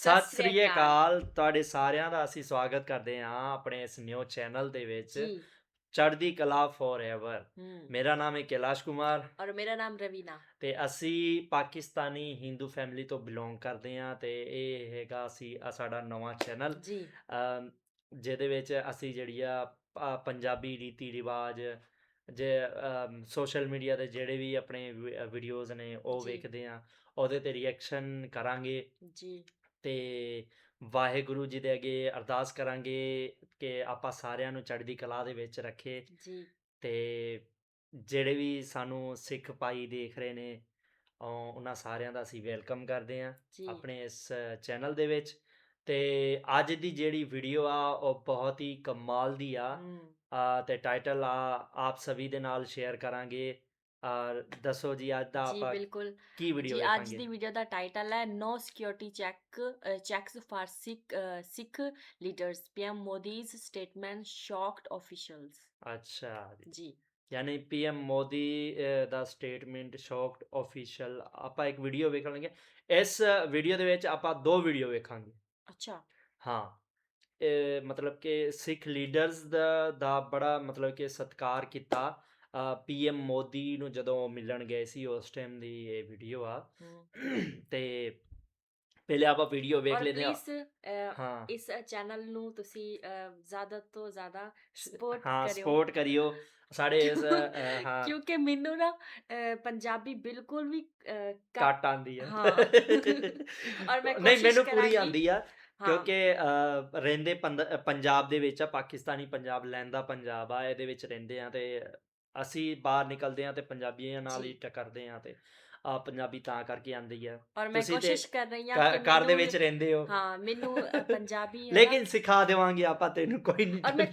ਸਤਿ ਸ੍ਰੀ ਅਕਾਲ। ਤੁਹਾਡੇ ਸਾਰਿਆਂ ਦਾ ਅਸੀਂ ਸਵਾਗਤ ਕਰਦੇ ਹਾਂ ਆਪਣੇ ਇਸ ਨਿਊ ਚੈਨਲ ਦੇ ਵਿੱਚ। ਚੜ੍ਹਦੀ ਕਲਾ ਫੋਰਐਵਰ ਮੇਰਾ ਨਾਮ ਹੈ ਕੈਲਾਸ਼ ਕੁਮਾਰ। ਔਰ ਮੇਰਾ ਨਾਮ ਰਵੀਨਾ। ਤੇ ਅਸੀਂ ਪਾਕਿਸਤਾਨੀ ਹਿੰਦੂ ਫੈਮਿਲੀ ਤੋਂ ਬਿਲੋਂਗ ਕਰਦੇ ਹਾਂ ਤੇ ਇਹ ਹੈਗਾ ਅਸੀਂ ਸਾਡਾ ਨਵਾਂ ਚੈਨਲ ਜੀ। ਜਿਹਦੇ ਵਿੱਚ ਅਸੀਂ ਜਿਹੜੀ ਆ ਪੰਜਾਬੀ ਰੀਤੀ ਰਿਵਾਜ ਜੇ ਸੋਸ਼ਲ ਮੀਡੀਆ ਤੇ ਜਿਹੜੇ ਵੀ ਆਪਣੇ ਵੀਡੀਓਜ਼ ਨੇ ਉਹ। ਵੇਖਦੇ ਆ ਉਹਦੇ ਤੇ ਰਿਐਕਸ਼ਨ ਕਰਾਂਗੇ। ਜੀ। ਤੇ ਵਾਹਿਗੁਰੂ ਜੀ ਦੇ ਅੱਗੇ ਅਰਦਾਸ ਕਰਾਂਗੇ ਕਿ ਆਪਾਂ ਸਾਰਿਆਂ ਨੂੰ ਚੜ੍ਹਦੀ ਕਲਾ ਦੇ ਵਿੱਚ ਰੱਖੇ ਜੀ। ਤੇ ਜਿਹੜੇ ਵੀ ਸਾਨੂੰ ਸਿੱਖ ਭਾਈ ਦੇਖ ਰਹੇ ਨੇ ਉਹਨਾਂ ਸਾਰਿਆਂ ਦਾ ਅਸੀਂ ਵੈਲਕਮ ਕਰਦੇ ਜੀ। ਆਪਣੇ ਇਸ ਚੈਨਲ ਦੇ ਵਿੱਚ ਤੇ ਅੱਜ ਦੀ ਜਿਹੜੀ ਵੀਡੀਓ ਆ ਉਹ ਬਹੁਤ ਹੀ ਕਮਾਲ ਦੀ ਆ। ਆ ਤੇ ਟਾਈਟਲ ਆ ਆਪ ਸਭੀ ਦੇ ਨਾਲ ਸ਼ੇਅਰ ਕਰਾਂਗੇ। ਔਰ ਦੱਸੋ ਜੀ ਅੱਜ ਦਾ ਜੀ ਆਪਾਂ ਬਿਲਕੁਲ ਕੀ ਵੀਡੀਓ ਜੀ ਅੱਜ ਦੇਖਾਂਗੇ ਦੀ ਵੀਡੀਓ ਦਾ ਟਾਈਟਲ ਹੈ no security check checks for Sikh Sikh leaders PM Modi's statement shocked officials ਅੱਛਾ ਜੀ ਜੀ ਯਾਨੀ ਪੀਐਮ ਮੋਦੀ ਅਹ, ਦਾ ਸਟੇਟਮੈਂਟ ਸ਼ੌਕਡ ਆਫੀਸ਼ੀਅਲ ਆਪਾਂ ਇੱਕ ਵੀਡੀਓ ਵੇਖਾਂਗੇ ਇਸ ਵੀਡੀਓ ਦੇ ਵਿੱਚ ਆਪਾਂ ਦੋ ਵੀਡੀਓ ਵੇਖਾਂਗੇ ਅੱਛਾ ਹਾਂ ਇਹ ਮਤਲਬ ਕਿ ਸਿੱਖ ਲੀਡਰਸ ਦਾ ਦਾ ਬੜਾ ਮਤਲਬ ਕਿ ਸਤਿਕਾਰ ਕੀਤਾ ਪੀਐਮ ਮੋਦੀ ਨੂੰ ਜਦੋਂ ਮਿਲਣ ਗਏ ਸੀ ਉਸ ਟਾਈਮ ਦੀ ਇਹ ਵੀਡੀਓ ਆ। ਤੇ ਪਹਿਲੇ ਆਪਾਂ ਵੀਡੀਓ ਵੇਖ ਲੈਂਦੇ ਹਾਂ। ਹਾਂ। ਇਸ ਚੈਨਲ ਨੂੰ ਤੁਸੀਂ ਜ਼ਿਆਦਾ ਤੋਂ ਜ਼ਿਆਦਾ ਸਪੋਰਟ ਹਾਂ ਕਰਿਓ। ਸਪੋਰਟ ਕਰਿਓ। ਸਾਡੇ ਇਸ ਹਾਂ। ਕਿਉਂਕਿ ਮੈਨੂੰ ਨਾ ਪੰਜਾਬੀ ਬਿਲਕੁਲ ਵੀ ਘੱਟ- ਕੱਟ ਆਂਦੀ ਆ। ਹਾਂ। ਔਰ ਮੈਂ ਨਹੀਂ ਮੈਨੂੰ ਪੂਰੀ। ਆਂਦੀ ਆ ਹਾਂ, ਕਿਉਂਕਿ ਰਹਿੰਦੇ ਪੰਜਾਬ ਦੇ ਵਿੱਚ ਆ ਪਾਕਿਸਤਾਨੀ ਪੰਜਾਬ ਲਹਿੰਦਾ ਪੰਜਾਬ ਆ ਇਹਦੇ ਵਿੱਚ ਰਹਿੰਦੇ ਆ ਤੇ ਅਸੀਂ ਬਾਹਰ ਨਿਕਲਦੇ ਆ ਤੇ ਪੰਜਾਬੀਆਂ ਨਾਲ ਹੀ। ਟੱਕਰਦੇ ਆ ਤੇ ਆ ਪੰਜਾਬੀ ਤਾਂ ਕਰਕੇ ਆਂਦੀ ਆ। ਔਰ ਮੈਂ ਕੋਸ਼ਿਸ਼ ਕਰ ਰਹੀ ਹਾਂ ਘ- ਕਿ ਘਰ ਦੇ ਵਿੱਚ ਰਹਿੰਦੇ ਹੋ। ਹਾਂ ਮੈਨੂੰ ਪੰਜਾਬੀ ਹੈ ਲੇਕਿਨ ਸਿਖਾ ਦੇਵਾਂਗੇ ਆਪਾਂ ਤੈਨੂੰ ਕੋਈ ਨਹੀਂ ਔਰ ਮੈਂ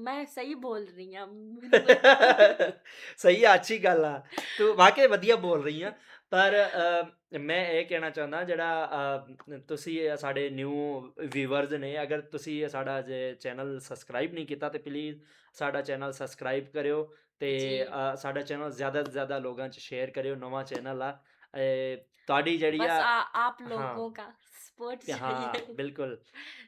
ਮੈਂ ਸਹੀ ਬੋਲ ਰਹੀ ਮੈਨੂੰ- ਸਹੀ ਆ ਅੱਛੀ ਗੱਲ ਆ। ਤੂੰ ਵਾਕਈ ਵਧੀਆ ਬੋਲ ਰਹੀ ਆ। ਪਰ ਮੈਂ ਇਹ ਕਹਿਣਾ ਚਾਹੁੰਦਾ ਜਿਹੜਾ ਤੁਸੀਂ ਸਾਡੇ ਨਿਊ ਵੀਵਰਸ ਨੇ ਅਗਰ ਤੁਸੀਂ ਸਾਡਾ ਜੇ ਚੈਨਲ ਸਬਸਕ੍ਰਾਈਬ ਨਹੀਂ ਕੀਤਾ ਤੇ ਪਲੀਜ਼ ਸਾਡਾ ਚੈਨਲ ਸਬਸਕ੍ਰਾਈਬ ਕਰਿਓ। ਤੇ ਜੀ। ਅਹ, ਸਾਡਾ ਚੈਨਲ ਜ਼ਿਆਦਾ ਤੋਂ ਜ਼ਿਆਦਾ ਲੋਕਾਂ 'ਚ ਸ਼ੇਅਰ ਕਰਿਓ ਨਵਾਂ ਚੈਨਲ ਆ ਇਹ ਤੁਹਾਡੀ ਜਿਹੜੀ ਬਸ ਆ ਆ- ਆਪ ਹਾਂ। ਲੋਗੋं का ਸਪੋਰਟ ਤੇ ਹਾਂ चाहिए ਬਿਲਕੁਲ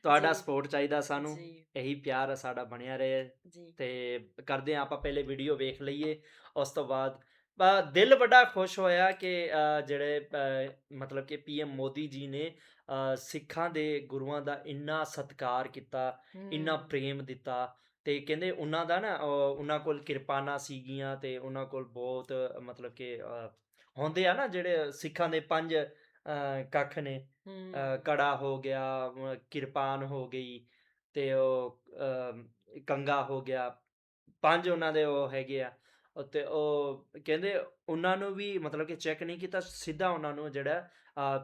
ਤੁਹਾਡਾ ਜੀ। ਸਪੋਰਟ ਚਾਹੀਦਾ ਸਾਨੂੰ ਜੀ ਇਹੀ ਪਿਆਰ ਸਾਡਾ ਬਣਿਆ ਰਹੇ ਜੀ ਤੇ ਕਰਦੇ ਹਾਂ ਆਪਾਂ ਪਹਿਲੇ ਵੀਡੀਓ ਵੇਖ ਲਈਏ ਉਸ ਤੋਂ ਬਾਅਦ ਅ, ਦਿਲ ਬੜਾ ਖੁਸ਼ ਹੋਇਆ ਕਿ ਅ, ਜਿਹੜੇ ਅ, ਮਤਲਬ ਕਿ ਪੀਐਮ ਮੋਦੀ ਜੀ ਨੇ ਅ, ਸਿੱਖਾਂ ਦੇ ਗੁਰੂਆਂ ਦਾ ਇੰਨਾ ਸਤਿਕਾਰ ਕੀਤਾ ਇੰਨਾ ਹਮ, ਪ੍ਰੇਮ ਦਿੱਤਾ ਤੇ ਕਹਿੰਦੇ ਉਹਨਾਂ ਦਾ ਨਾ ਉਹਨਾਂ ਕੋਲ ਕਿਰਪਾਨਾਂ ਸੀਗੀਆਂ ਤੇ ਉਹਨਾਂ ਕੋਲ ਬਹੁਤ ਮਤਲਬ ਕਿ ਹੁੰਦੇ ਆ ਨਾ ਜਿਹੜੇ ਸਿੱਖਾਂ ਦੇ ਪੰਜ ਕੱਖ ਨੇ। ਕੜਾ ਹੋ ਗਿਆ ਕਿਰਪਾਨ ਹੋ ਗਈ ਤੇ ਉਹ ਕੰਗਾ ਹੋ ਗਿਆ ਪੰਜ ਉਹਨਾਂ ਦੇ ਉਹ ਹੈਗੇ ਆ। ਤੇ ਉਹ ਕਹਿੰਦੇ ਉਹਨਾਂ ਨੂੰ ਵੀ ਮਤਲਬ ਕਿ ਚੈੱਕ ਨਹੀਂ ਕੀਤਾ ਸਿੱਧਾ ਉਹਨਾਂ ਨੂੰ ਜਿਹੜਾ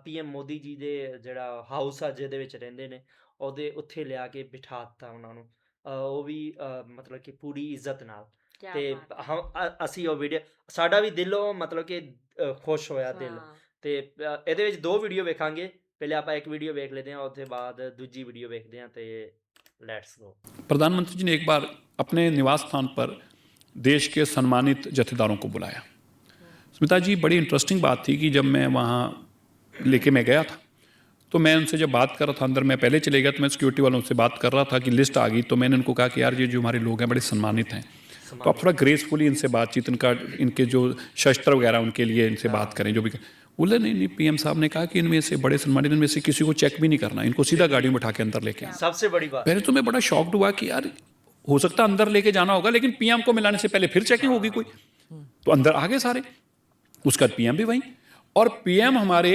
ਪੀਐਮ ਮੋਦੀ ਜੀ ਦੇ ਜਿਹੜਾ ਹਾਊਸ ਆ ਜਿਹਦੇ ਵਿੱਚ ਰਹਿੰਦੇ ਨੇ ਉਹਦੇ ਉੱਥੇ ਲਿਆ ਕੇ ਬਿਠਾ ਦਿੱਤਾ ਉਹਨਾਂ ਨੂੰ। ਉਹ ਵੀ ਅ, ਮਤਲਬ ਕਿ ਪੂਰੀ ਇੱਜ਼ਤ ਨਾਲ ਕਿਆ ਤੇ ਬਾਤ ਹੈ। ਹਮ ਅ- ਅਸੀਂ ਉਹ ਵੀਡੀਓ ਸਾਡਾ ਵੀ ਦਿਲੋਂ ਮਤਲਬ ਕਿ ਅ, ਖੁਸ਼ ਹੋਇਆ ਦਿਲ ਹਾਂ, ਤੇ ਅ, ਇਹਦੇ ਵਿੱਚ ਦੋ ਵੀਡੀਓ ਵੇਖਾਂਗੇ ਪਹਿਲੇ ਆਪਾਂ ਇੱਕ ਵੀਡੀਓ ਵੇਖ ਲੈਦੇ ਹਾਂ ਉਹਦੇ ਬਾਅਦ ਦੂਜੀ ਵੀਡੀਓ ਵੇਖਦੇ ਹਾਂ ਤੇ ਲੈਟਸ ਗੋ प्रधानमंत्री जी ने एक बार अपने निवास स्थान पर देश के सम्मानित जथेदारों को बुलाया स्मिता जी बड़ी इंटरेस्टिंग बात थी कि जब मैं वहाँ लेके मैं गया था तो मैं उनसे जब बात कर रहा था अंदर मैं पहले चले गया तो मैं सिक्योरिटी वालों से बात कर रहा था कि लिस्ट आ गई तो मैंने उनको कहा कि यार ये जो हमारे लोग हैं बड़े सम्मानित हैं। तो आप थोड़ा ग्रेसफुली इनसे बातचीत इनका इनके जो शस्त्र वगैरह उनके लिए इनसे बात करें जो भी बोले नहीं नहीं पीएम साहब ने कहा कि इनमें से बड़े सम्मानित इनमें से किसी को चेक भी नहीं करना इनको सीधा गाड़ी में उठा के अंदर लेके सबसे बड़ी बात। पहले तो मैं बड़ा शॉक्ड हुआ कि यार हो सकता अंदर लेके जाना होगा लेकिन पीएम को मिलाने से पहले फिर चेकिंग होगी कोई। तो अंदर आ गए सारे। उसका पीएम भी वहीं। और पीएम हमारे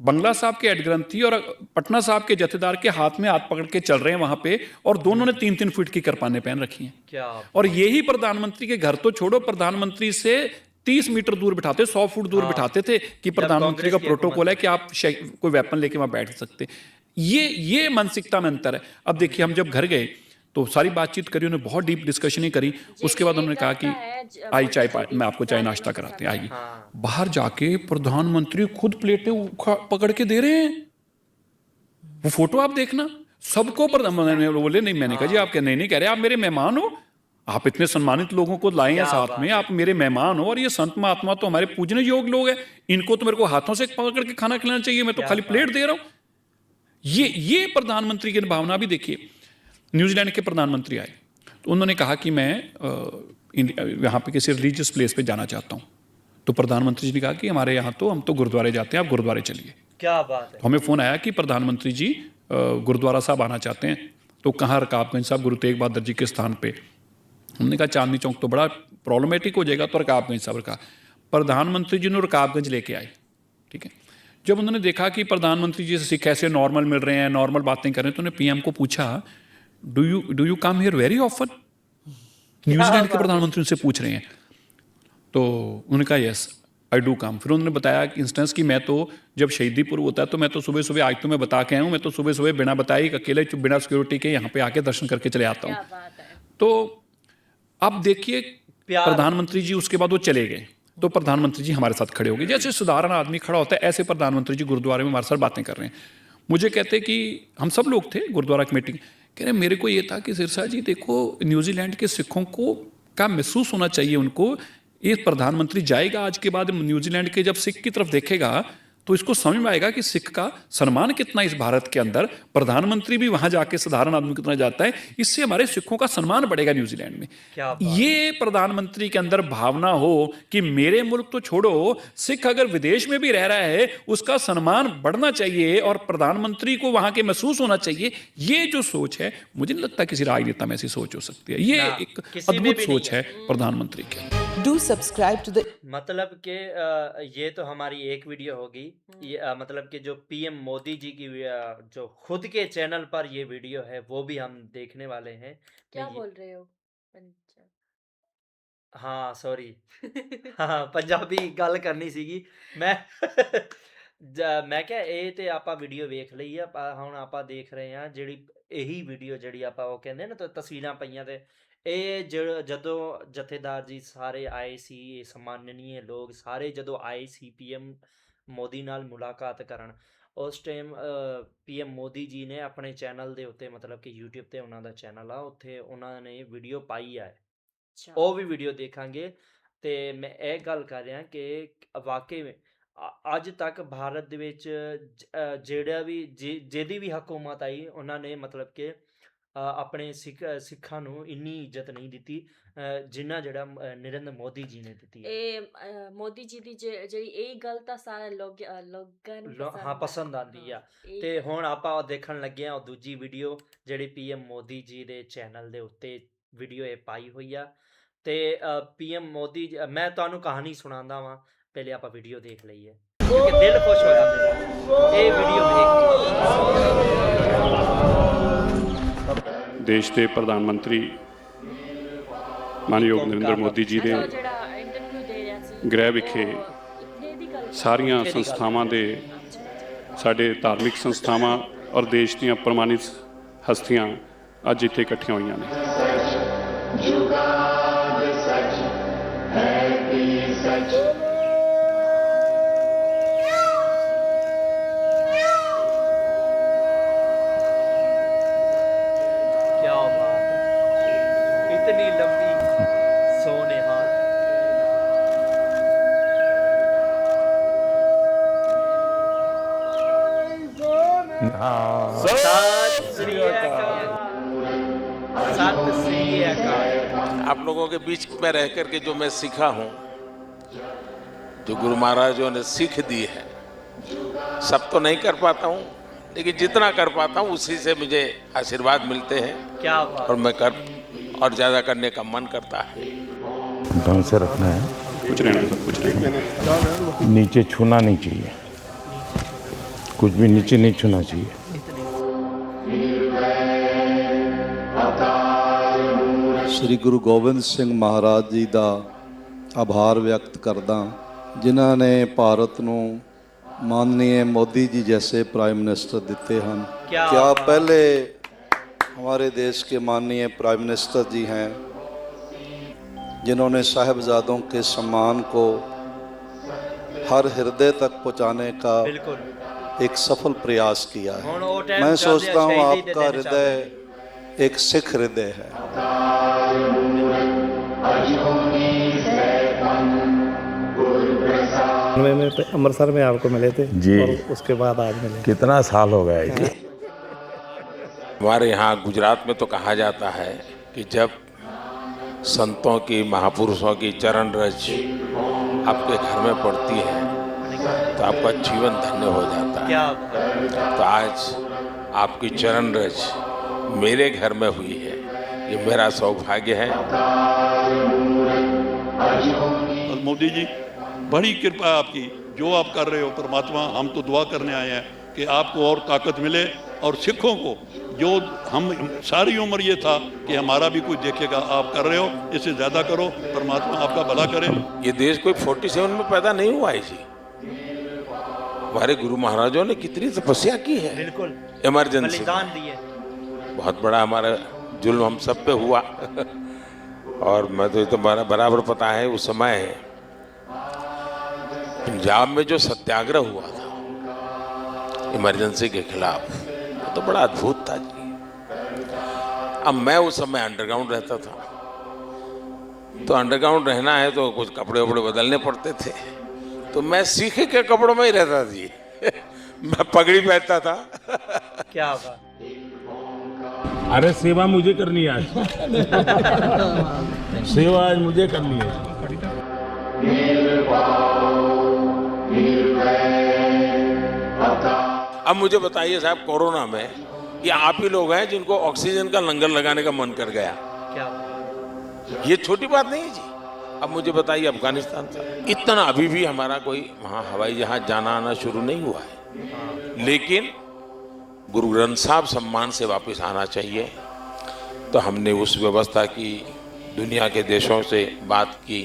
बंगला साहब के एडग्रंथी और पटना साहब के जथेदार के हाथ में हाथ पकड़ के चल रहे हैं वहाँ पे और दोनों ने तीन तीन फीट की करपाने पहन रखी हैं। क्या और यही प्रधानमंत्री के घर तो छोड़ो प्रधानमंत्री से तीस मीटर दूर बिठाते सौ फुट दूर हाँ। बिठाते थे कि प्रधानमंत्री का प्रोटोकॉल है कि आप कोई वेपन लेके वहाँ बैठ सकते। ये ये मानसिकता में अंतर है। अब देखिए हम जब घर गए तो सारी बातचीत करी उन्होंने बहुत डीप डिस्कशन ही करी। उसके बाद उन्होंने कहा कि है आई चाय मैं आपको चाय नाश्ता कराते साथ। आइए हाँ। बाहर जाके प्रधानमंत्री खुद प्लेटें पकड़ के दे रहे हैं। वो फ़ोटो आप देखना। सबको प्रधानमंत्री बोले नहीं मैंने कहा जी आप नहीं नहीं कह रहे आप मेरे मेहमान हो। आप इतने सम्मानित लोगों को लाए हैं साथ में आप मेरे मेहमान हो और ये संत महात्मा तो हमारे पूजने योग्य लोग हैं। इनको तो मेरे को हाथों से पकड़ के खाना खिलाना चाहिए मैं तो खाली प्लेट दे रहा हूँ। ये ये प्रधानमंत्री की भावना भी देखिए न्यूजीलैंड के प्रधानमंत्री आए। तो उन्होंने कहा कि मैं यहाँ पे किसी रिलीजियस प्लेस पे जाना चाहता हूँ। तो प्रधानमंत्री जी ने कहा कि हमारे यहाँ तो हम तो गुरुद्वारे जाते हैं आप गुरुद्वारे चलिए। क्या बात है। तो हमें फ़ोन आया कि प्रधानमंत्री जी गुरुद्वारा साहब आना चाहते हैं। तो कहाँ रकाबगंज साहब गुरु तेग बहादुर जी के स्थान पर हमने कहा चांदनी चौक तो बड़ा प्रॉब्लमेटिक हो जाएगा तो रकाबगंज साहब का। प्रधानमंत्री जी ने रकाबगंज लेके आए ठीक है? जब उन्होंने देखा कि प्रधानमंत्री जी से सिख ऐसे नॉर्मल मिल रहे हैं नॉर्मल बातें कर रहे हैं तो उन्होंने पीएम को पूछा do you do you come here very often New Zealand के प्रधानमंत्री उनसे पूछ रहे हैं। तो उन्होंने कहा यस आई डू कम फिर उन्होंने बताया कि इंस्टेंस कि मैं तो जब शहीदी पर्व होता है तो मैं तो सुबह सुबह आज तो मैं बता के आया हूँ। मैं तो सुबह सुबह बिना बताए अकेले बिना सिक्योरिटी के यहाँ पे आके दर्शन करके चले आता हूँ। तो अब देखिए प्रधानमंत्री जी उसके बाद वो चले गए। तो प्रधानमंत्री जी हमारे साथ खड़े हो गए। जैसे साधारण आदमी खड़ा होता है ऐसे प्रधानमंत्री जी गुरुद्वारे में हमारे साथ बातें कर रहे हैं। मुझे कहते कि हम सब लोग थे गुरुद्वारा कमेटी। कह रहे मेरे को ये था कि सिरसा जी देखो न्यूजीलैंड के सिखों को का महसूस होना चाहिए उनको ये प्रधानमंत्री जाएगा आज के बाद न्यूजीलैंड के जब सिख की तरफ देखेगा तो इसको समझ में आएगा कि सिख का सम्मान कितना इस भारत के अंदर। प्रधानमंत्री भी वहाँ जाके साधारण आदमी कितना जाता है। इससे हमारे सिखों का सम्मान बढ़ेगा न्यूजीलैंड में। क्या ये प्रधानमंत्री के अंदर भावना हो कि मेरे मुल्क तो छोड़ो सिख अगर विदेश में भी रह रहा है उसका सम्मान बढ़ना चाहिए और प्रधानमंत्री को वहाँ के महसूस होना चाहिए ये जो सोच है मुझे नहीं लगता किसी राजनेता में ऐसी सोच हो सकती है। ये एक अद्भुत सोच है प्रधानमंत्री की Do subscribe to the मतलब कि अ, ये तो हमारी एक वीडियो होगी ये अ, मतलब कि जो पीएम मोदी जी की अ, जो खुद के चैनल पर ये वीडियो है वो भी हम देखने वाले हैं क्या मैं ये- बोल रहे हो पंजाब हाँ सॉरी ਹਾਂ ਪੰਜਾਬੀ ਗੱਲ ਕਰਨੀ ਸੀਗੀ ਮੈਂ ਜ- ਮੈਂ ਕਿਹਾ ਇਹ ਤੇ ਆਪਾਂ ਵੀਡੀਓ ਵੇਖ ਲਈ ਆ ਆਪਾਂ ਹੁਣ ਆਪਾਂ ਦੇਖ ਰਹੇ ਆ ਜਿਹੜੀ ਇਹੀ ਵੀਡੀਓ ਜਿਹੜੀ ਆਪਾਂ ਉਹ ਕਹਿੰਦੇ ਨਾ ਤ- ਤਸਵੀਰਾਂ ਪਈਆਂ ਤੇ ਇਹ ਜਦੋਂ ਜਥੇਦਾਰ ਜੀ ਸਾਰੇ ਆਏ ਸੀ ਇਹ ਸਮਾਨਨੀਏ ਲੋਕ ਸਾਰੇ ਜਦੋਂ ਆਏ ਸੀ ਪੀਐਮ ਮੋਦੀ ਨਾਲ ਮੁਲਾਕਾਤ ਕਰਨ ਉਸ ਟਾਈਮ ਪੀਐਮ ਮੋਦੀ ਜੀ ਨੇ ਆਪਣੇ ਚੈਨਲ ਦੇ ਉੱਤੇ ਮਤਲਬ ਕਿ YouTube ਤੇ ਉਹਨਾਂ ਦਾ ਚੈਨਲ ਆ ਉੱਥੇ ਉਹਨਾਂ ਨੇ ਵੀਡੀਓ ਪਾਈ ਹੈ ਉਹ ਵੀ ਵੀਡੀਓ ਦੇਖਾਂਗੇ ਤੇ ਮੈਂ ਇਹ ਗੱਲ ਕਰ ਰਿਹਾ ਕਿ ਵਾਕਈ ਅੱਜ ਤੱਕ ਭਾਰਤ ਦੇ ਵਿੱਚ ਜਿਹੜਾ ਵੀ ਜਿਹਦੀ ਵੀ ਹਕੂਮਤ ਆਈ ਉਹਨਾਂ ਨੇ ਮਤਲਬ ਕਿ ਆਪਣੇ ਸਿੱਖ ਸਿੱਖਾਂ ਨੂੰ ਇੰਨੀ ਇੱਜ਼ਤ ਨਹੀਂ ਦਿੱਤੀ ਜਿੰਨਾ ਜਿਹੜਾ ਨਰਿੰਦਰ ਮੋਦੀ ਜੀ ਨੇ ਦਿੱਤੀ ਹੈ। ਇਹ ਮੋਦੀ ਜੀ ਦੀ ਜਿਹੜੀ ਇਹ ਗੱਲ ਤਾਂ ਸਾਰੇ ਲੋਕ ਲੋਕਾਂ ਨੂੰ ਹਾਂ, ਪਸੰਦ ਆਉਂਦੀ ਆ। ਤੇ ਹੁਣ ਆਪਾਂ ਉਹ ਦੇਖਣ ਲੱਗੇ ਆ ਉਹ ਦੂਜੀ ਵੀਡੀਓ ਜਿਹੜੀ ਪੀਐਮ ਮੋਦੀ ਜੀ ਦੇ ਚੈਨਲ ਦੇ ਉੱਤੇ ਵੀਡੀਓ ਇਹ ਪਾਈ ਹੋਈ ਆ। ਤੇ ਪੀਐਮ ਮੋਦੀ ਮੈਂ ਤੁਹਾਨੂੰ ਕਹਾਣੀ ਸੁਣਾਉਂਦਾ ਵਾਂ ਪਹਿਲੇ ਆਪਾਂ ਵੀਡੀਓ ਦੇਖ ਲਈਏ। ਕਿਉਂਕਿ ਦਿਲ ਖੁਸ਼ ਹੋਇਆ। ਦੇਸ਼ ਦੇ ਪ੍ਰਧਾਨ ਮੰਤਰੀ ਮਾਨਯੋਗ ਨਰਿੰਦਰ ਮੋਦੀ ਜੀ ਦੇ ਅੱਛਾ, ਉਹ ਜਿਹੜਾ ਇੰਟਰਵਿਊ ਦੇ ਰਿਹਾ ਸੀ। ਗ੍ਰਹਿ ਵਿਖੇ ਸਾਰੀਆਂ ਸੰਸਥਾਵਾਂ ਦੇ ਸਾਡੇ ਧਾਰਮਿਕ ਸੰਸਥਾਵਾਂ ਔਰ ਦੇਸ਼ ਦੀਆਂ ਪ੍ਰਮਾਣਿਤ ਹਸਤੀਆਂ ਅੱਜ ਇੱਥੇ ਇਕੱਠੀਆਂ ਹੋਈਆਂ ਨੇ। लोगों के बीच में रह कर के जो मैं सीखा हूँ जो गुरु महाराजों ने सीख दी है सब तो नहीं कर पाता हूँ लेकिन जितना कर पाता हूँ उसी से मुझे आशीर्वाद मिलते हैं क्या और मैं कर और ज़्यादा करने का मन करता है। ढंग से रखना है? कुछ नहीं कुछ नहीं। नीचे छूना नहीं चाहिए। कुछ भी नीचे नहीं छूना चाहिए। ਸ੍ਰੀ ਗੁਰੂ ਗੋਬਿੰਦ ਸਿੰਘ ਮਹਾਰਾਜ ਜੀ ਦਾ ਆਭਾਰ ਵਿਅਕਤ ਕਰਦਾ ਜਿਨ੍ਹਾਂ ਨੇ ਭਾਰਤ ਨੂੰ ਮਾਨਨੀਏ ਮੋਦੀ ਜੀ ਜੈਸੇ ਪ੍ਰਾਈਮ ਮਿਨਿਸਟਰ ਦਿੱਤੇ ਹਨ ਕਿਆ ਪਹਿਲੇ हमारे देश के माननीय प्राइम मिनिस्टर जी हैं जिन्होंने साहबजादों के सम्मान को हर हृदय तक पहुंचाने का एक सफल प्रयास किया है मैं सोचता हूं आपका हृदय एक सिख हृदय है में में अमृतसर में आपको मिले थे जी। और उसके बाद आज मिले। कितना साल हो गया जी हमारे यहाँ गुजरात में तो कहा जाता है कि जब संतों की महापुरुषों की चरण रज आपके घर में पड़ती है तो आपका जीवन धन्य हो जाता है। तो आज आपकी चरण रज मेरे घर में हुई है। ये मेरा सौभाग्य है। और मोदी जी बड़ी कृपा आपकी जो आप कर रहे हो परमात्मा हम तो दुआ करने आए हैं कि आपको और ताकत मिले और सिखों को। जो हम सारी उम्र ये था कि हमारा भी कुछ देखेगा आप कर रहे हो इससे ज़्यादा करो परमात्मा आपका भला करे। ये देश कोई 47 में पैदा नहीं हुआ है जी। हमारे गुरु महाराजों ने कितनी तपस्या की है। बिल्कुल। इमरजेंसी बहुत बड़ा हमारा जुल्म हम सब पे हुआ। और मैं तो तो बराबर पता है, उस समय पंजाब में जो सत्याग्रह हुआ था, इमरजेंसी के खिलाफ वो तो बड़ा अद्भुत था जी। अब मैं उस समय अंडरग्राउंड रहता था। तो अंडरग्राउंड रहना है तो कुछ कपड़े वपड़े बदलने पड़ते थे। तो मैं सीखे के कपड़ों में ही रहता जी। मैं पगड़ी पहनता था। क्या बात। अरे सेवा मुझे करनी है आज। सेवा आज मुझे करनी है। अब मुझे बताइए साहब कोरोना में ये आप ही लोग हैं जिनको ऑक्सीजन का लंगर लगाने का मन कर गया। क्या? ये छोटी बात नहीं है जी। अब मुझे बताइए अफ़गानिस्तान था इतना अभी भी हमारा कोई वहाँ हवाई जहाज़ जाना आना शुरू नहीं हुआ है। लेकिन गुरु ग्रंथ साहब सम्मान से वापस आना चाहिए। तो हमने उस व्यवस्था की दुनिया के देशों से बात की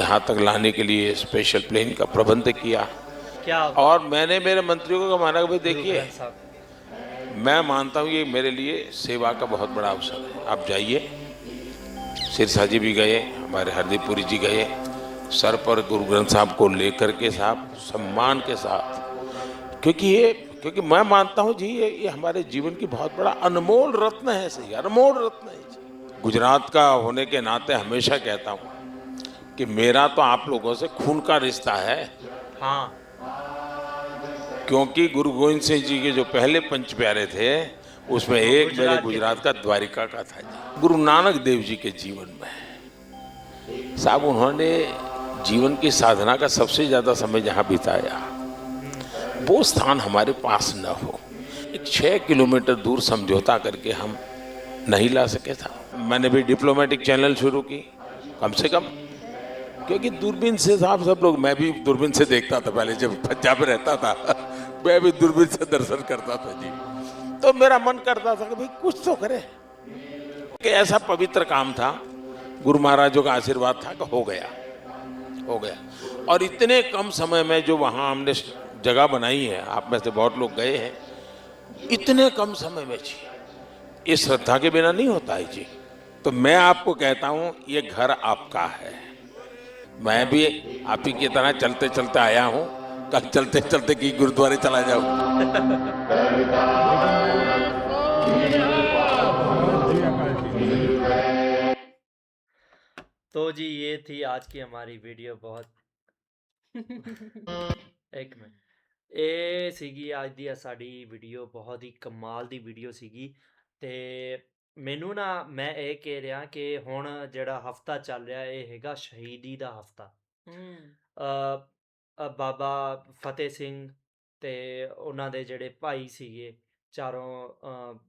यहाँ तक लाने के लिए स्पेशल प्लेन का प्रबंध किया। क्या? और मैंने मेरे मंत्रियों को माना भाई देखिए मैं मानता हूँ ये मेरे लिए सेवा का बहुत बड़ा अवसर है। आप जाइए। सिरसा जी भी गए हमारे हरदीप पुरी जी गए। सर पर गुरु ग्रंथ साहब को लेकर के साहब सम्मान के साथ क्योंकि ये क्योंकि मैं मानता हूँ जी ये ये हमारे जीवन की बहुत बड़ा अनमोल रत्न है सही अनमोल रत्न है जी। गुजरात का होने के नाते हमेशा कहता हूँ कि मेरा तो आप लोगों से खून का रिश्ता है। हाँ। क्योंकि गुरु गोविंद सिंह जी के जो पहले पंच प्यारे थे उसमें एक मेरे गुजरात का द्वारिका का था जी। गुरु नानक देव जी के जीवन में। साहब उन्होंने जीवन की साधना का सबसे ज़्यादा समय जहाँ बिताया। वो स्थान हमारे पास न हो। एक छः किलोमीटर दूर समझौता करके हम नहीं ला सके था। मैंने भी डिप्लोमेटिक चैनल शुरू की, कम से कम, क्योंकि दूरबीन से साहब सब लोग, मैं भी दूरबीन से देखता था पहले जब पंजाब रहता था, मैं भी दूरबीन से दर्शन करता था जी। तो मेरा मन करता था कि भाई कुछ तो करे। कि ऐसा पवित्र काम था, गुरु महाराजों का आशीर्वाद था कि हो गया हो गया। और इतने कम समय में जो वहाँ हमने जगह बनाई है आप में से बहुत लोग गए हैं। इतने कम समय में जी ये श्रद्धा के बिना नहीं होता है जी। तो मैं आपको कहता हूँ ये घर आपका है। मैं भी आप ही की तरह चलते चलते आया हूँ कल चलते चलते की गुरुद्वारे चला जाऊ। तो जी ये थी आज की हमारी वीडियो बहुत। एक मिनट। ਇਹ ਸੀਗੀ ਅੱਜ ਦੀ ਸਾਡੀ ਵੀਡੀਓ ਬਹੁਤ ਹੀ ਕਮਾਲ ਦੀ ਵੀਡੀਓ ਸੀਗੀ ਤੇ ਮੈਨੂੰ ਨਾ ਮੈਂ ਇਹ ਕਹਿ ਰਿਹਾ ਕਿ ਹੁਣ ਜਿਹੜਾ ਹਫਤਾ ਚੱਲ ਰਿਹਾ ਇਹ ਹੈਗਾ ਸ਼ਹੀਦੀ ਦਾ ਹਫਤਾ। ਹੂੰ। ਅ, ਬਾਬਾ ਫਤਿਹ ਸਿੰਘ ਤੇ ਉਹਨਾਂ ਦੇ ਜਿਹੜੇ ਭਾਈ ਸੀਗੇ ਚਾਰੋਂ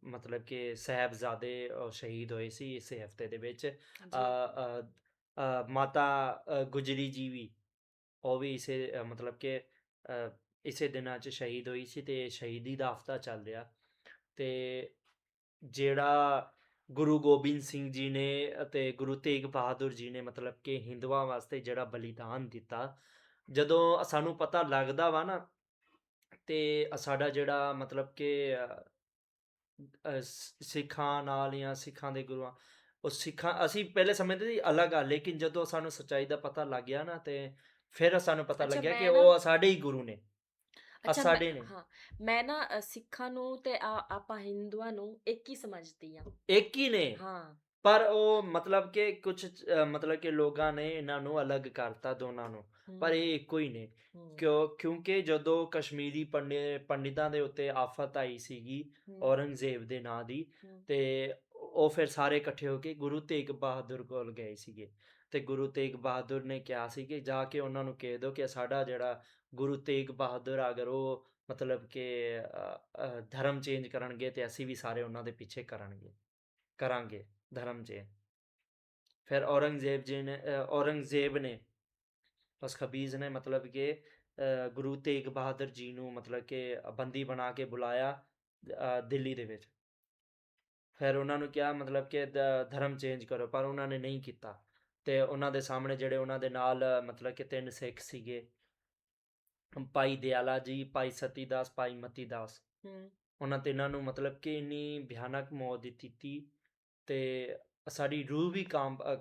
ਮਤਲਬ ਕਿ ਸਾਹਿਬਜ਼ਾਦੇ ਸ਼ਹੀਦ ਹੋਏ ਸੀ ਇਸੇ ਹਫ਼ਤੇ ਦੇ ਵਿੱਚ। ਮਾਤਾ ਗੁਜਰੀ ਜੀ ਵੀ ਉਹ ਵੀ ਇਸੇ ਮਤਲਬ ਕਿ ਇਸੇ ਦਿਨਾਂ 'ਚ ਸ਼ਹੀਦ ਹੋਈ ਸੀ ਤੇ ਸ਼ਹੀਦੀ ਦਾ ਹਫਤਾ ਚੱਲ ਰਿਹਾ। ਤੇ ਜਿਹੜਾ ਗੁਰੂ ਗੋਬਿੰਦ ਸਿੰਘ ਜੀ ਨੇ ਅਤੇ ਗੁਰੂ ਤੇਗ ਬਹਾਦਰ ਜੀ ਨੇ ਮਤਲਬ ਕਿ ਹਿੰਦੂਆਂ ਵਾਸਤੇ ਜਿਹੜਾ ਬਲੀਦਾਨ ਦਿੱਤਾ ਜਦੋਂ ਸਾਨੂੰ ਪਤਾ ਲੱਗਦਾ ਵਾ ਨਾ ਤੇ ਸਾਡਾ ਜਿਹੜਾ ਮਤਲਬ ਕਿ ਸਿੱਖਾਂ ਨਾਲ ਜਾਂ ਸਿੱਖਾਂ ਦੇ ਗੁਰੂਆਂ ਉਹ ਸਿੱਖਾਂ ਅਸੀਂ ਪਹਿਲੇ ਸਮਝਦੇ ਸੀ ਅਲੱਗ ਆ ਲੇਕਿਨ ਜਦੋਂ ਸਾਨੂੰ ਸੱਚਾਈ ਦਾ ਪਤਾ ਲੱਗ ਗਿਆ ਨਾ ਤੇ ਫਿਰ ਸਾਨੂੰ ਪਤਾ ਲੱਗਿਆ ਕਿ ਉਹ ਸਾਡੇ ਹੀ ਗੁਰੂ ਨੇ। ਅੱਛਾ ਸਾਡੇ ਮੈਂ ਨੇ ਹਾਂ ਮੈਂ ਨਾ ਅ, ਸਿੱਖਾਂ ਨੂੰ ਤੇ ਆ- ਆਪਾਂ ਹਿੰਦੂਆਂ ਨੂੰ ਇੱਕ ਹੀ ਸਮਝਦੀ ਆ ਇੱਕ ਹੀ ਨੇ? ਹਾਂ। ਪਰ ਉਹ ਮਤਲਬ ਕਿ ਕੁਝ ਮਤਲਬ ਕਿ ਲੋਕਾਂ ਨੇ ਇਹਨਾਂ ਨੂੰ ਅਲੱਗ ਕਰਤਾ ਦੋਨਾਂ ਨੂੰ ਪਰ ਇਹ ਇੱਕੋ ਹੀ ਨੇ। ਕਿਉਂ ਕਿਉਂਕਿ ਜਦੋਂ ਕਸ਼ਮੀਰੀ ਪੰਡਿ ਪੰਡਿਤਾਂ ਦੇ ਉੱਤੇ ਆਫਤ ਆਈ ਸੀਗੀ ਔਰੰਗਜ਼ੇਬ ਦੇ ਨਾਂ ਦੀ ਤੇ ਉਹ ਫਿਰ ਸਾਰੇ ਇਕੱਠੇ ਹੋ ਕੇ ਗੁਰੂ ਤੇਗ ਬਹਾਦਰ ਕੋਲ ਗਏ ਸੀਗੇ। ਤੇ ਗੁਰੂ ਤੇਗ ਬਹਾਦਰ ਨੇ ਕਿਹਾ ਸੀ ਕਿ ਜਾ ਕੇ ਉਹਨਾਂ ਨੂੰ ਕਹਿ ਦਿਓ ਕਿ ਸਾਡਾ ਜਿਹੜਾ ਗੁਰੂ ਤੇਗ ਬਹਾਦਰ ਅਗਰ ਉਹ ਮਤਲਬ ਕਿ ਧਰਮ ਚੇਂਜ ਕਰਨਗੇ ਤੇ ਅਸੀਂ ਵੀ ਸਾਰੇ ਉਹਨਾਂ ਦੇ ਪਿੱਛੇ ਕਰਨਗੇ ਕਰਾਂਗੇ ਧਰਮ ਚੇਂਜ ਫਿਰ ਔਰੰਗਜ਼ੇਬ ਜੀ ਨੇ ਔਰੰਗਜ਼ੇਬ ਨੇ ਬਸ ਖਬੀਜ਼ ਨੇ ਮਤਲਬ ਕਿ ਗੁਰੂ ਤੇਗ ਬਹਾਦਰ ਜੀ ਨੂੰ ਮਤਲਬ ਕਿ ਬੰਦੀ ਬਣਾ ਕੇ ਬੁਲਾਇਆ ਦਿੱਲੀ ਦੇ ਵਿੱਚ ਫਿਰ ਉਹਨਾਂ ਨੂੰ ਕਿਹਾ ਮਤਲਬ ਕਿ ਧਰਮ ਚੇਂਜ ਕਰੋ ਪਰ ਉਹਨਾਂ ਨੇ ਨਹੀਂ ਕੀਤਾ ਤੇ ਉਹਨਾਂ ਦੇ ਸਾਹਮਣੇ ਜਿਹੜੇ ਉਹਨਾਂ ਦੇ ਨਾਲ ਮਤਲਬ ਕਿ ਤਿੰਨ ਸਿੱਖ ਸੀਗੇ ਭਾਈ ਦਿਆਲਾ ਜੀ ਭਾਈ ਸਤੀ ਦਾਸ ਭਾਈ ਮਤੀ ਦਾਸ। ਹੂੰ, ਉਹਨਾਂ ਤਿੰਨਾਂ ਨੂੰ ਮਤਲਬ ਕਿ ਇੰਨੀ ਭਿਆਨਕ ਮੌਤ ਦਿੱਤੀ ਤੀ ਤੇ ਸਾਡੀ ਰੂਹ ਵੀ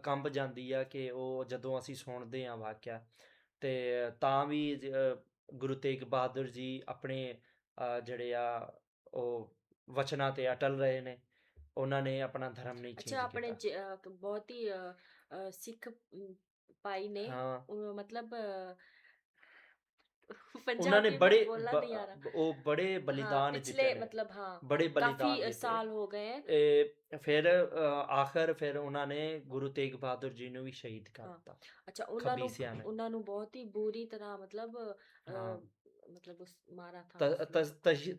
ਕੰਬ ਜਾਂਦੀ ਆ ਕਿ ਉਹ ਜਦੋਂ ਅਸੀਂ ਸੁਣਦੇ ਆ ਵਾਕਿਆ ਤੇ ਤਾਂ ਵੀ ਗੁਰੂ ਤੇਗ ਬਹਾਦਰ ਜੀ ਆਪਣੇ ਜਿਹੜੇ ਆ ਉਹ ਵਚਨਾਂ ਤੇ ਅਟਲ ਰਹੇ ਨੇ ਉਹਨਾਂ ਨੇ ਆਪਣਾ ਧਰਮ ਨਹੀਂ ਚੇਂਜ ਅੱਛਾ ਆਪਣੇ ਕੀਤਾ। ਜ- ਅ, ਕ- ਬਹੁਤ ਹੀ ਸਿੱਖ ਭਾਈ ਨੇ ਮਤਲਬ ਉਹਨਾਂ ਨੇ ਬੜੇ ਉਹ ਬੜੇ ਬਲੀਦਾਨ ਦਿੱਤੇ ਪਿਛਲੇ ਮਤਲਬ ਹਾਂ ਬੜੇ ਬਲੀਦਾਨ ਕਾਫੀ ਸਾਲ ਹੋ ਗਏ ਫਿਰ ਆਖਰ ਫਿਰ ਉਹਨਾਂ ਨੇ ਗੁਰੂ ਤੇਗ ਬਹਾਦਰ ਜੀ ਨੂੰ ਵੀ ਸ਼ਹੀਦ ਕਰ ਦਿੱਤਾ ਅੱਛਾ ਉਹਨਾਂ ਨੂੰ ਉਹਨਾਂ ਨੂੰ ਬਹੁਤ ਹੀ ਬੁਰੀ ਤਰ੍ਹਾਂ ਮਤਲਬ ਮਤਲਬ ਉਸ ਮਾਰਾ ਥਾ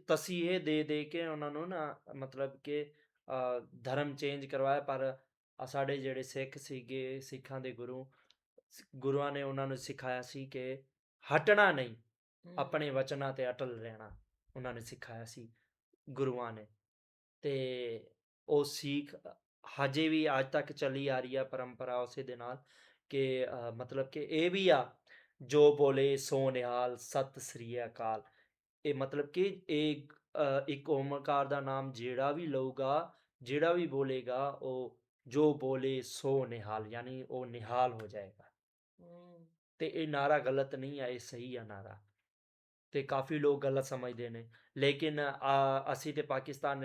ਤਸੀਹੇ ਦੇ ਦੇ ਕੇ ਉਹਨਾਂ ਨੂੰ ਨਾ ਮਤਲਬ ਕਿ ਧਰਮ ਚੇਂਜ ਕਰਵਾਇਆ ਪਰ ਸਾਡੇ ਜਿਹੜੇ ਸਿੱਖ ਸੀਗੇ ਸਿੱਖਾਂ ਦੇ ਗੁਰੂ ਗੁਰੂਆਂ ਨੇ ਉਹਨਾਂ ਨੂੰ ਸਿਖਾਇਆ ਸੀ ਕਿ ਹਟਣਾ ਨਹੀਂ। ਆਪਣੇ ਵਚਨਾਂ ਤੇ ਅਟਲ ਰਹਿਣਾ ਉਹਨਾਂ ਨੇ ਸਿਖਾਇਆ ਸੀ ਗੁਰੂਆਂ ਨੇ। ਤੇ ਉਹ ਸਿੱਖ ਹਜੇ ਵੀ ਅੱਜ ਤੱਕ ਚੱਲੀ ਆ ਰਹੀ ਆ ਪਰੰਪਰਾ ਉਸੇ ਦੇ ਨਾਲ ਕਿ ਮਤਲਬ ਕਿ ਇਹ ਵੀ ਆ ਜੋ ਬੋਲੇ ਸੋ ਨਿਹਾਲ ਸਤਿ ਸ੍ਰੀ ਅਕਾਲ। ਇਹ ਮਤਲਬ ਕਿ ਇਹ ਇੱਕ ਓਮਕਾਰ ਦਾ ਨਾਮ ਜਿਹੜਾ ਵੀ ਲਊਗਾ ਜਿਹੜਾ ਵੀ ਬੋਲੇਗਾ ਉਹ ਜੋ ਬੋਲੇ ਸੋ ਨਿਹਾਲ ਯਾਨੀ ਉਹ ਨਿਹਾਲ ਹੋ ਜਾਏਗਾ। ਤੇ ਇਹ ਨਾਰਾ ਗਲਤ ਨਹੀਂ ਹੈ ਇਹ ਸਹੀ ਹੈ ਨਾਰਾ। ਤੇ ਕਾਫੀ ਲੋਕ ਗਲਤ ਸਮਝਦੇ ਨੇ। ਲੇਕਿਨ ਅਸੀਂ ਤੇ ਪਾਕਿਸਤਾਨ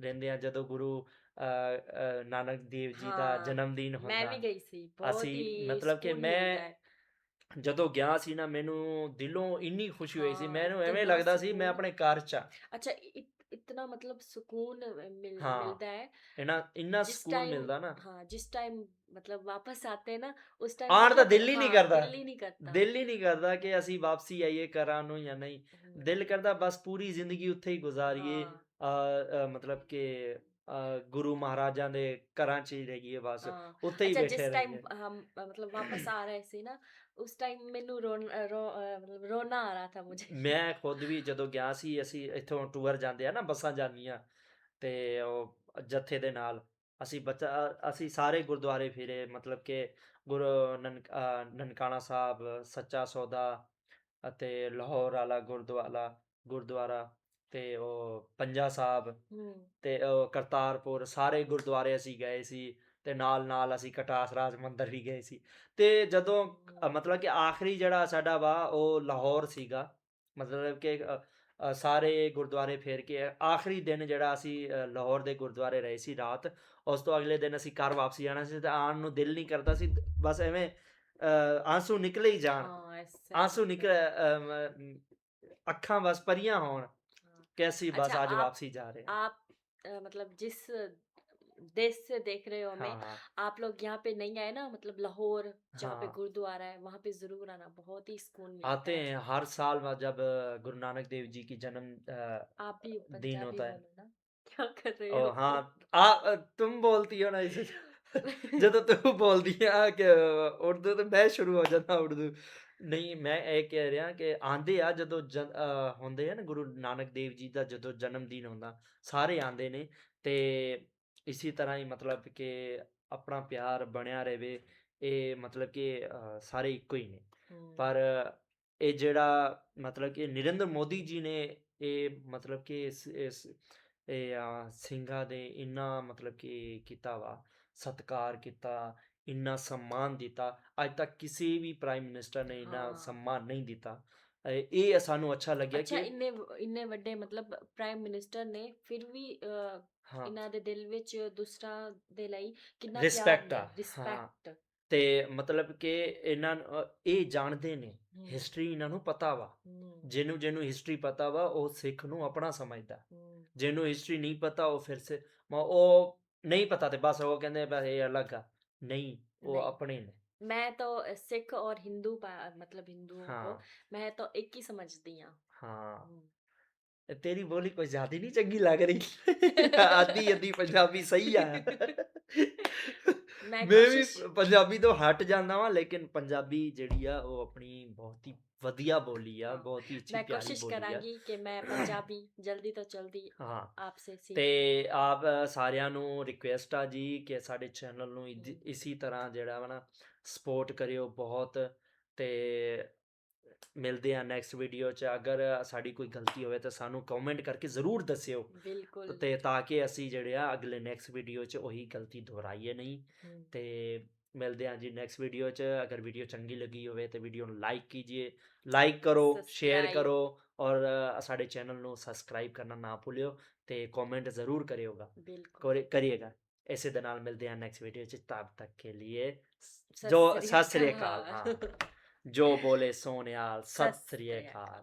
ਰਹਿੰਦੇ ਆ ਜਦੋਂ ਗੁਰੂ ਨਾਨਕ ਦੇਵ ਜੀ ਦਾ ਜਨਮ ਦਿਨ ਹੁੰਦਾ। ਮੈਂ ਵੀ ਗਈ ਸੀ। ਅਸੀਂ ਮਤਲਬ ਕਿ ਮੈਂ ਜਦੋਂ ਗਿਆ ਸੀ ਨਾ ਮੈਨੂੰ ਦਿਲੋਂ ਇੰਨੀ ਖੁਸ਼ੀ ਹੋਈ ਸੀ। ਮੈਨੂੰ ਐਵੇਂ ਲੱਗਦਾ ਸੀ ਮੈਂ ਆਪਣੇ ਘਰ ਚ ਅੱਛਾ ਇਤਨਾ ਮਤਲਬ ਸਕੂਨ ਮਿਲ ਮਿਲਦਾ ਹੈ ਇਹਨਾਂ ਇੰਨਾ ਜਿਸ ਸਕੂਨ ਮਿਲਦਾ ਨਾ ਹਾਂ ਜਿਸ ਟਾਈਮ ਮਤਲਬ ਵਾਪਸ ਆਤੇ ਨਾ ਉਸ ਟਾਈਮ ਆਉਣ ਦਾ ਦਿਲ ਹੀ ਨਹੀਂ ਕਰਦਾ। ਦਿਲ ਹੀ ਨਹੀਂ ਕਰਦਾ ਦਿਲ ਹੀ ਨਹੀਂ ਕਰਦਾ ਕਿ ਅਸੀਂ ਵਾਪਸੀ ਆਈਏ ਕਰਾਂ ਨੂੰ ਜਾਂ ਨਹੀਂ ਦਿਲ ਕਰਦਾ ਬਸ ਪੂਰੀ ਜ਼ਿੰਦਗੀ ਉੱਥੇ ਹੀ ਗੁਜ਼ਾਰੀਏ ਆ, ਮਤਲਬ ਕਿ ਗੁਰੂ ਮਹਾਰਾਜਾਂ ਦੇ ਘਰਾਂ 'ਚ ਹੀ ਰਹੀਏ ਬਸ हाँ ਉੱਥੇ ਹੀ अच्छा ਬੈਠੇ जिस टाइम ਰਹੀਏ हम अ, मतलब वापस आ रहे थे ना उस टाइम मैनू रो, रो अ, मतलब रोना आ रहा था मुझे ਮੈਂ ਖੁਦ ਵੀ ਜਦੋਂ ਗਿਆ ਸੀ ਅਸੀਂ ਇੱਥੋਂ ਟੂਰ ਜਾਂਦੇ ਆ ਨਾ ਬੱਸਾਂ ਜਾਂਦੀਆਂ ਤੇ ਉਹ ਜੱਥੇ ਦੇ ਨਾਲ ਅਸੀਂ ਬੱਚਾ ਅਸੀਂ ਸਾਰੇ ਗੁਰਦੁਆਰੇ ਫਿਰੇ ਮਤਲਬ ਕਿ ਗੁਰੂ ਨਨਕ ਅ, ਨਨਕਾਣਾ ਸਾਹਿਬ ਸੱਚਾ ਸੌਦਾ ਅਤੇ ਲਾਹੌਰ ਵਾਲਾ ਗੁਰਦੁਆਰਾ ਗੁਰਦੁਆਰਾ ਤੇ ਉਹ ਪੰਜਾ ਸਾਹਿਬ ਤੇ ਉਹ ਕਰਤਾਰਪੁਰ ਸਾਰੇ ਗੁਰਦੁਆਰੇ ਅਸੀਂ ਗਏ ਸੀ ਤੇ ਨਾਲ ਨਾਲ ਅਸੀਂ ਕਟਾਸ ਰਾਜ ਮੰਦਿਰ ਵੀ ਗਏ ਸੀ। ਤੇ ਜਦੋਂ ਮਤਲਬ ਕਿ ਆਖਰੀ ਜਿਹੜਾ ਸਾਡਾ ਵਾ ਉਹ ਲਾਹੌਰ ਸੀਗਾ। ਮਤਲਬ ਕਿ ਸਾਰੇ ਗੁਰਦੁਆਰੇ ਫੇਰ ਕੇ ਆਖਰੀ ਦਿਨ ਜਿਹੜਾ ਅਸੀਂ ਲਾਹੌਰ ਦੇ ਗੁਰਦੁਆਰੇ ਰਹੇ ਸੀ ਰਾਤ ਉਸ ਤੋਂ ਅਗਲੇ ਦਿਨ ਅਸੀਂ ਘਰ ਵਾਪਸੀ ਜਾਣਾ ਸੀ ਤੇ ਆਉਣ ਨੂੰ ਦਿਲ ਨਹੀਂ ਕਰਦਾ ਸੀ ਬਸ ਐਵੇਂ ਅ, ਆਂਸੂ ਨਿਕਲੇ ਹੀ ਜਾਣ। ਆਂਸੂ ਨਿਕਲ ਅੱਖਾਂ ਬਸ ਪਰੀਆਂ ਹੋਣ। हाँ। ਕਿ ਅਸੀਂ ਬਸ अच्छा ਅੱਜ आप ਵਾਪਸੀ ਜਾ ਰਹੇ ਹਾਂ आप अ, मतलब जिस देश से देख रहे हो हमें हाँ हाँ आप लोग यहाँ पे नहीं आए ना मतलब लाहौर जहाँ पे हाँ गुरुद्वारा है वहाँ पे जरूर आना बहुत ही सुकून मिलता आते है हैं हर साल वह जब अ, गुरु नानक देव जी की जन्म अ, आप भी दिन पंजाबी होता है बोलो ना क्या कर रहे ओ हो हाँ आ अ, तुम बोलती हो ना इसे ਜਦੋਂ ਤੂੰ ਬੋਲਦੀ ਆ ਕਿ ਉਰਦੂ ਤੇ ਮੈਂ ਸ਼ੁਰੂ ਹੋ ਜਾਂਦਾ ਉਰਦੂ ਨਹੀਂ ਮੈਂ ਇਹ ਕਹਿ ਰਿਹਾ ਕਿ ਆਉਂਦੇ ਆ ਜਦੋਂ ਹੁੰਦੇ ਆ ਨਾ ਗੁਰੂ ਨਾਨਕ ਦੇਵ ਜੀ ਦਾ ਜਦੋਂ ਜਨਮ ਦਿਨ ਹੁੰਦਾ ਸਾਰੇ ਆਉਂਦੇ ਨੇ ਤੇ ਇਸੇ ਤਰ੍ਹਾਂ ਹੀ ਮਤਲਬ ਕਿ ਆਪਣਾ ਪਿਆਰ ਬਣਿਆ ਰਹੇ ਇਹ ਮਤਲਬ ਕਿ ਸਾਰੇ ਇੱਕੋ ਹੀ ਨੇ। ਪਰ ਇਹ ਜਿਹੜਾ ਮਤਲਬ ਕਿ ਨਰਿੰਦਰ ਮੋਦੀ ਜੀ ਨੇ ਇਹ ਮਤਲਬ ਕਿ ਇਸ ਇਸ ਇਹ ਸਿੰਘਾਂ ਦੇ ਇੰਨਾ ਮਤਲਬ ਕਿ ਕੀਤਾ ਵਾ ਸਤਕਾਰ ਕੀਤਾ ਇੰਨਾ ਸਨਮਾਨ ਦਿੱਤਾ ਅੱਜ ਤੱਕ ਕਿਸੇ ਵੀ ਪ੍ਰਾਈਮ ਮਿਨਿਸਟਰ ਨੇ ਇੰਨਾ ਹਾਂ। ਸਨਮਾਨ ਨਹੀਂ ਦਿੱਤਾ। ਇਹ ਸਾਨੂੰ ਅੱਛਾ ਲੱਗਿਆ ਕਿ ਇੰਨੇ ਇੰਨੇ ਵੱਡੇ ਮਤਲਬ ਪ੍ਰਾਈਮ ਮਿਨਿਸਟਰ ਨੇ ਫਿਰ ਵੀ ਇਹਨਾਂ ਦੇ ਦਿਲ ਵਿੱਚ ਦੂਸਰਾ ਦੇ ਲਈ ਕਿੰਨਾ ਰਿਸਪੈਕਟ ਤੇ ਮਤਲਬ ਕਿ ਇਹਨਾਂ ਇਹ ਜਾਣਦੇ ਨੇ ਹਿਸਟਰੀ ਇਹਨਾਂ ਨੂੰ ਪਤਾ ਵਾ। ਜਿਹਨੂੰ ਜਿਹਨੂੰ ਹਿਸਟਰੀ ਪਤਾ ਵਾ ਉਹ ਸਿੱਖ ਨੂੰ ਆਪਣਾ ਸਮਝਦਾ। ਜਿਹਨੂੰ ਹਿਸਟਰੀ ਨਹੀਂ ਪਤਾ ਉਹ ਫਿਰ ਸੇ ਉਹ ਨਹੀਂ ਪਤਾ ਤੇ ਬਸ ਉਹ ਕਹਿੰਦੇ ਬਸ ਇਹ ਅਲੱਗ ਆ। नहीं वो नहीं। अपने ने मैं तो सिख और हिंदू मतलब हिंदुओं हाँ को मैं तो एक ही समझती हूँ हाँ तेरी बोली कुछ ज्यादा नहीं चंगी लग रही आधी आधी पंजाबी सही है ਮੈਂ ਵੀ ਪੰਜਾਬੀ ਤੋਂ ਹਟ ਜਾਂਦਾ ਵਾਂ ਲੇਕਿਨ ਪੰਜਾਬੀ ਜਿਹੜੀ ਆ ਉਹ ਆਪਣੀ ਬਹੁਤ ਹੀ ਵਧੀਆ ਬੋਲੀ ਆ ਬਹੁਤ ਹੀ ਅੱਛੀ ਪਿਆਰੀ ਬੋਲੀ ਆ। ਮੈਂ ਕੋਸ਼ਿਸ਼ ਕਰਾਂਗੀ ਕਿ ਮੈਂ ਪੰਜਾਬੀ ਜਲਦੀ ਤੋਂ ਜਲਦੀ ਆਪਸੇ ਸੀ ਤੇ ਆਪ ਸਾਰਿਆਂ ਨੂੰ ਰਿਕੁਐਸਟ ਆ ਜੀ ਕਿ ਸਾਡੇ ਚੈਨਲ ਨੂੰ ਇਸੀ ਤਰ੍ਹਾਂ ਜਿਹੜਾ ਵਾ ਨਾ ਸਪੋਰਟ ਕਰਿਓ ਬਹੁਤ ਤੇ ਮਿਲਦੇ ਆ ਨੈਕਸਟ ਵੀਡੀਓ 'ਚ। ਅਗਰ ਸਾਡੀ ਕੋਈ ਗਲਤੀ ਹੋਵੇ ਤਾਂ ਸਾਨੂੰ ਕਮੈਂਟ ਕਰਕੇ ਜ਼ਰੂਰ ਦੱਸਿਓ। ਬਿਲਕੁਲ। ਤੇ ਤਾਂ ਕਿ ਅਸੀਂ ਜਿਹੜੇ ਆ ਅਗਲੇ ਨੈਕਸਟ ਵੀਡੀਓ 'ਚ ਉਹੀ ਗਲਤੀ ਦੁਹਰਾਈਏ ਨਹੀਂ। ਤੇ ਮਿਲਦੇ ਆ ਜੀ ਨੈਕਸਟ ਵੀਡੀਓ 'ਚ। ਅਗਰ ਵੀਡੀਓ ਚੰਗੀ ਲੱਗੀ ਹੋਵੇ ਤਾਂ ਵੀਡੀਓ ਨੂੰ ਲਾਈਕ ਕੀਜੀਏ। ਲਾਈਕ ਕਰੋ ਸ਼ੇਅਰ ਕਰੋ ਔਰ ਸਾਡੇ ਚੈਨਲ ਨੂੰ ਸਬਸਕ੍ਰਾਈਬ ਕਰਨਾ ਨਾ ਭੁੱਲਿਓ ਤੇ ਕਮੈਂਟ ਜ਼ਰੂਰ ਕਰਿਓਗਾ। ਕਰੀਏਗਾ। ਇਸੇ ਦੇ ਨਾਲ ਮਿਲਦੇ ਆ ਨੈਕਸਟ ਵੀਡੀਓ 'ਚ। ਤਦ ਤੱਕ ਕੇ ਲਈ ਜੋ ਸਤਿ ਸ੍ਰੀ ਅਕਾਲ। ਹਾਂ। ਜੋ ਬੋਲੇ ਸੋਨਿਆਲ ਸਤਿ ਸ੍ਰੀ ਅਕਾਲ